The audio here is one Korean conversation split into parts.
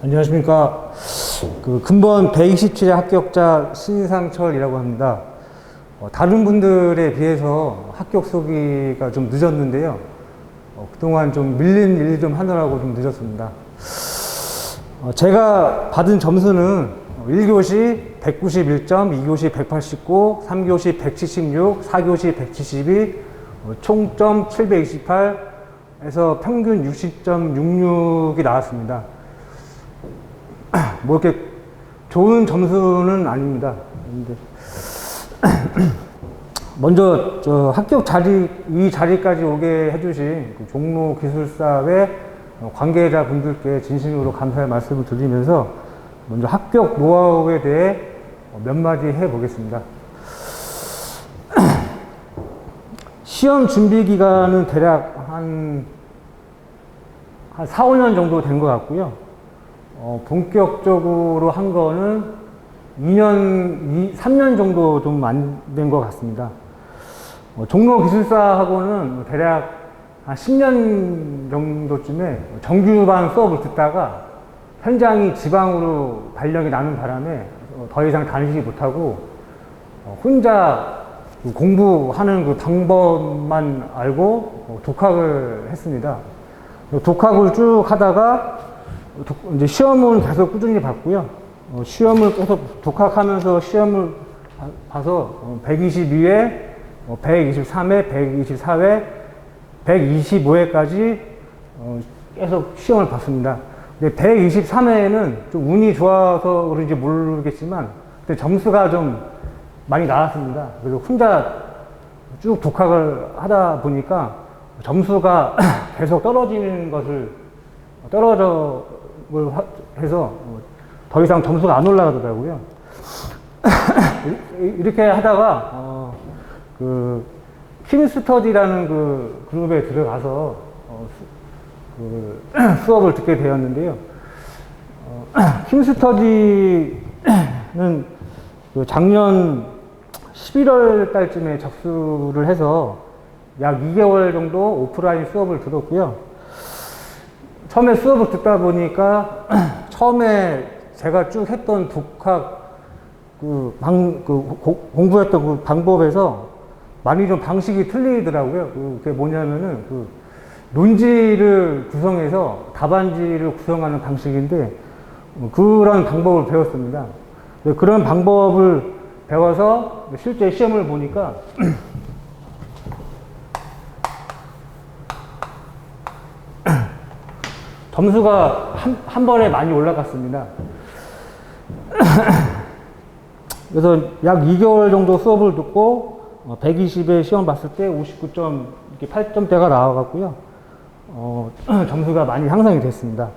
안녕하십니까. 그 근본 127회 합격자 신상철이라고 합니다. 어, 다른 분들에 비해서 합격 소기가 좀 늦었는데요. 어, 그동안 좀 밀린 일 좀 하느라고 좀 늦었습니다. 어, 제가 받은 점수는 1교시 191점, 2교시 189, 3교시 176, 4교시 172, 어, 총점 728에서 평균 60.66이 나왔습니다. 뭐 이렇게 좋은 점수는 아닙니다. 먼저 저 합격 자리 이 자리까지 오게 해주신 그 종로 기술사회 어, 관계자 분들께 진심으로 감사의 말씀을 드리면서 먼저 합격 노하우에 대해 어, 몇 마디 해보겠습니다. 시험 준비 기간은 대략 한, 한 4, 5년 정도 된 것 같고요. 어, 본격적으로 한 거는 2년, 2, 3년 정도 좀 안 된 것 같습니다. 어, 종로 기술사하고는 대략 한 10년 정도쯤에 정규반 수업을 듣다가 현장이 지방으로 발령이 나는 바람에 어, 더 이상 다니지 못하고 어, 혼자 그 공부하는 그 방법만 알고 어, 독학을 했습니다. 독학을 쭉 하다가 독- 이제 시험은 계속 꾸준히 봤고요. 어, 시험을 계속 독학하면서 시험을 봐- 봐서 122회, 123회, 124회, 125회까지 어, 계속 시험을 봤습니다. 근데 123회에는 좀 운이 좋아서 그런지 모르겠지만 그때 점수가 좀 많이 나왔습니다. 그래서 혼자 쭉 독학을 하다 보니까 점수가 계속 떨어지는 것을 떨어져 해서 어, 더 이상 점수가 안 올라가더라고요. 이렇게 하다가 어, 그 킹스터디라는 그 그룹에 들어가서 어, 수, 그 수업을 듣게 되었는데요. 어, 킹스터디는 그 작년 11월 달쯤에 접수를 해서 약 2개월 정도 오프라인 수업을 들었고요. 처음에 수업을 듣다 보니까 처음에 제가 쭉 했던 독학 그 방, 그 고- 공부했던 그 방법에서 많이 좀 방식이 틀리더라고요. 그- 그게 뭐냐면은 그 논지를 구성해서 답안지를 구성하는 방식인데 어, 그런 방법을 배웠습니다. 그런 방법을 배워서 실제 시험을 보니까 점수가 한, 한 번에 많이 올라갔습니다. 그래서 약 2개월 정도 수업을 듣고 120에 시험 봤을 때 59점, 이렇게 8점대가 나와갔고요. 어, 점수가 많이 향상이 됐습니다.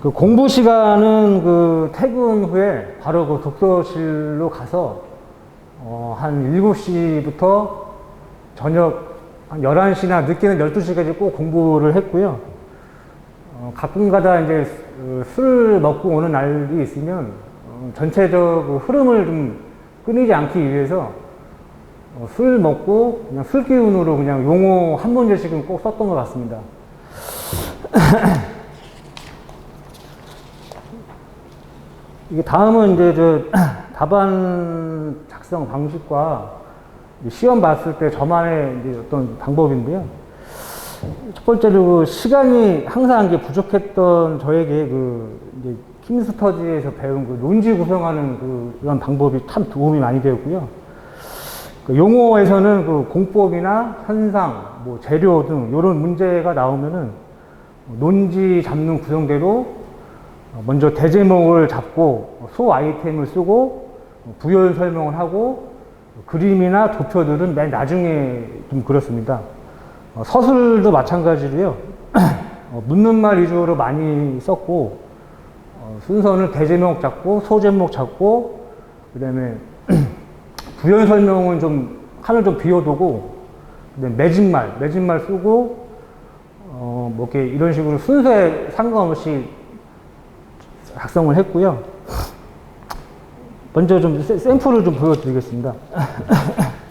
그 공부 시간은 그 퇴근 후에 바로 그 독서실로 가서 어, 한 7시부터 저녁 한 11시나 늦게는 12시까지 꼭 공부를 했고요. 어, 가끔 가다 이제 어, 술 먹고 오는 날이 있으면 어, 전체적 흐름을 좀 끊이지 않기 위해서 어, 술 먹고 그냥 술 기운으로 그냥 용어 한 문제씩은 꼭 썼던 것 같습니다. 이게 다음은 이제 저 답안 작성 방식과 이 시험 봤을 때 저만의 이제 어떤 방법인데요. 첫 번째로 그 시간이 항상 이게 부족했던 저에게 그 이제 킹스터디에서 배운 그 논지 구성하는 그 그런 방법이 참 도움이 많이 되었고요. 그 용어에서는 그 공법이나 현상, 뭐 재료 등 이런 문제가 나오면은 논지 잡는 구성대로 먼저 대제목을 잡고 소 아이템을 쓰고 부연 설명을 하고 그림이나 도표들은 맨 나중에 좀 그렇습니다. 어, 서술도 마찬가지로요. 어, 묻는 말 위주로 많이 썼고 어, 순서는 대제목 잡고 소제목 잡고 그다음에 부연 설명은 좀 칸을 좀 비워두고 그다음에 매진말 매진말 쓰고 어, 뭐 이렇게 이런 식으로 순서에 상관없이 작성을 했고요. 먼저 좀 세- 샘플을 좀 보여드리겠습니다.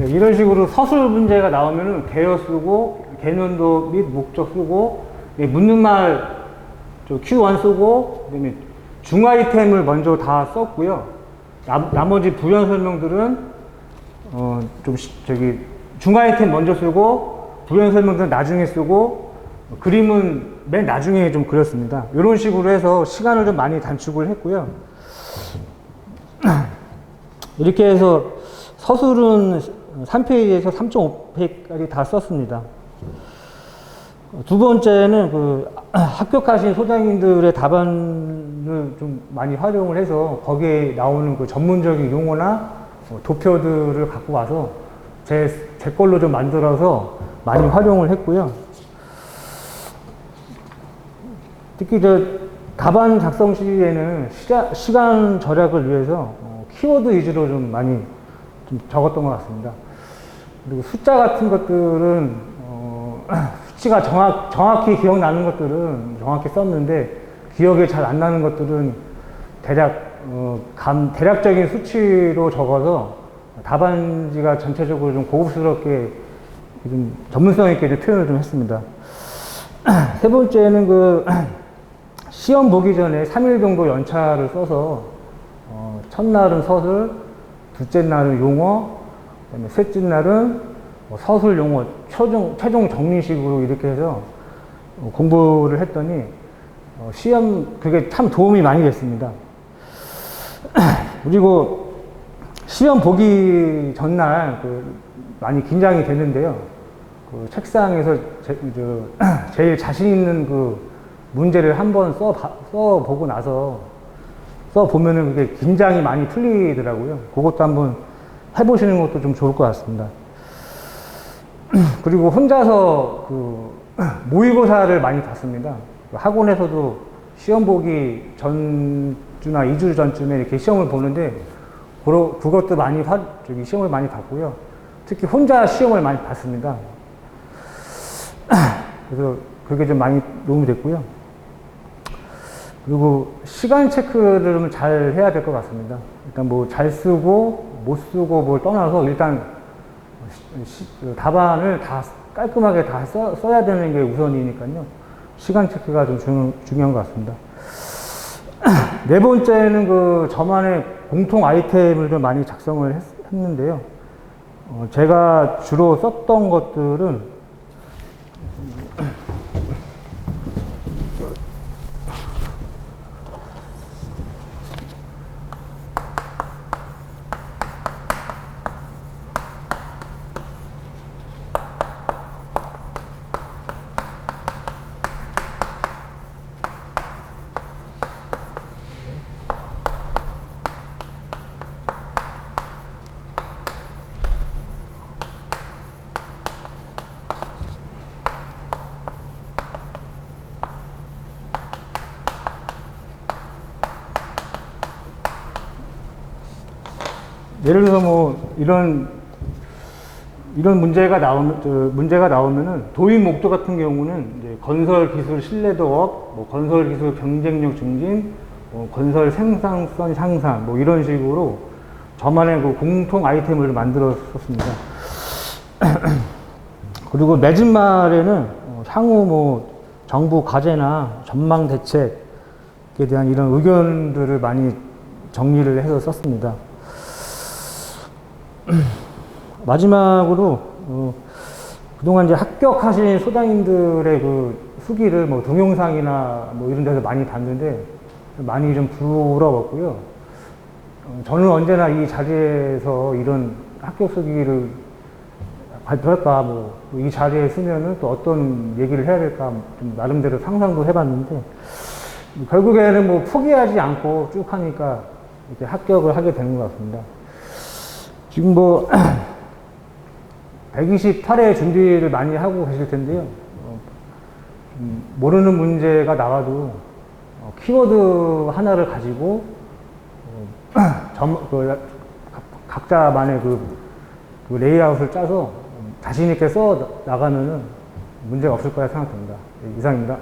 네, 이런 식으로 서술 문제가 나오면은 개요 쓰고 개년도 및 목적 쓰고 예, 묻는 말저 Q1 쓰고 그다음에 중 아이템을 먼저 다 썼고요. 나, 나머지 부연 설명들은 어좀 저기 중 아이템 먼저 쓰고 부연 설명들은 나중에 쓰고 어, 그림은 맨 나중에 좀 그렸습니다. 이런 식으로 해서 시간을 좀 많이 단축을 했고요. 이렇게 해서 서술은 3페이지에서 3.5페이지까지 다 썼습니다. 두 번째는 그 합격하신 소장님들의 답안을 좀 많이 활용을 해서 거기에 나오는 그 전문적인 용어나 어, 도표들을 갖고 와서 제, 제 걸로 좀 만들어서 많이 활용을 했고요. 특히 저 답안 작성 시에는 시간 절약을 위해서 어, 키워드 위주로 좀 많이 좀 적었던 것 같습니다. 그리고 숫자 같은 것들은 어, 수치가 정확, 정확히 기억나는 것들은 정확히 썼는데 기억이 잘 안 나는 것들은 대략 어, 감, 대략적인 수치로 적어서 답안지가 전체적으로 좀 고급스럽게 좀 전문성 있게 좀 표현을 좀 했습니다. 세 번째는 그 시험 보기 전에 3일 정도 연차를 써서 어, 첫날은 서술, 둘째 날은 용어, 그다음에 셋째 날은 뭐 서술 용어 최종, 최종 정리식으로 이렇게 해서 어, 공부를 했더니 어, 시험 그게 참 도움이 많이 됐습니다. 그리고 시험 보기 전날 그 많이 긴장이 되는데요. 그 책상에서 제, 저, 제일 자신 있는 그 문제를 한번 써, 써보고 나서 써 보면은 그게 긴장이 많이 풀리더라고요. 그것도 한번 해보시는 것도 좀 좋을 것 같습니다. 그리고 혼자서 그 모의고사를 많이 봤습니다. 학원에서도 시험 보기 전주나 2주 전쯤에 이렇게 시험을 보는데 그것도 많이 화, 저기 시험을 많이 봤고요. 특히 혼자 시험을 많이 봤습니다. 그래서 그게 좀 많이 도움이 됐고요. 그리고 시간 체크를 좀 잘 해야 될 것 같습니다. 일단 뭐 잘 쓰고 못 쓰고 뭘 떠나서 일단 시- 그 답안을 다 깔끔하게 다 써, 써야 되는 게 우선이니까요. 시간 체크가 좀 중, 중요한 것 같습니다. 네 번째는 그 저만의 공통 아이템을 좀 많이 작성을 했, 는데요 제가 주로 썼던 것들은 예를 들어서 뭐 이런 이런 문제가 나오면 저 문제가 나오면은 도입 목적 같은 경우는 이제 건설 기술 신뢰도업, 뭐 건설 기술 경쟁력 증진, 뭐 건설 생산성 향상 뭐 이런 식으로 저만의 그 공통 아이템을 만들었었습니다. 그리고 맺은 말에는 어, 향후 뭐 정부 과제나 전망 대책에 대한 이런 의견들을 많이 정리를 해서 썼습니다. 마지막으로 어, 그동안 이제 합격하신 소장님들의 그 후기를 뭐 동영상이나 뭐 이런 데서 많이 봤는데 많이 좀 부러웠고요. 어, 저는 언제나 이 자리에서 이런 합격 수기를 발표할까 뭐 이 자리에 쓰면은 또 어떤 얘기를 해야 될까 좀 나름대로 상상도 해봤는데 결국에는 뭐 포기하지 않고 쭉 하니까 이렇게 합격을 하게 되는 것 같습니다. 지금 뭐 128회 준비를 많이 하고 계실 텐데요. 어, 좀 모르는 문제가 나와도 어, 키워드 하나를 가지고 어, 점, 그, 각- 각자만의 그, 그 레이아웃을 짜서 자신 있게 써 나가면은 문제가 없을 거라 생각됩니다. 예, 이상입니다.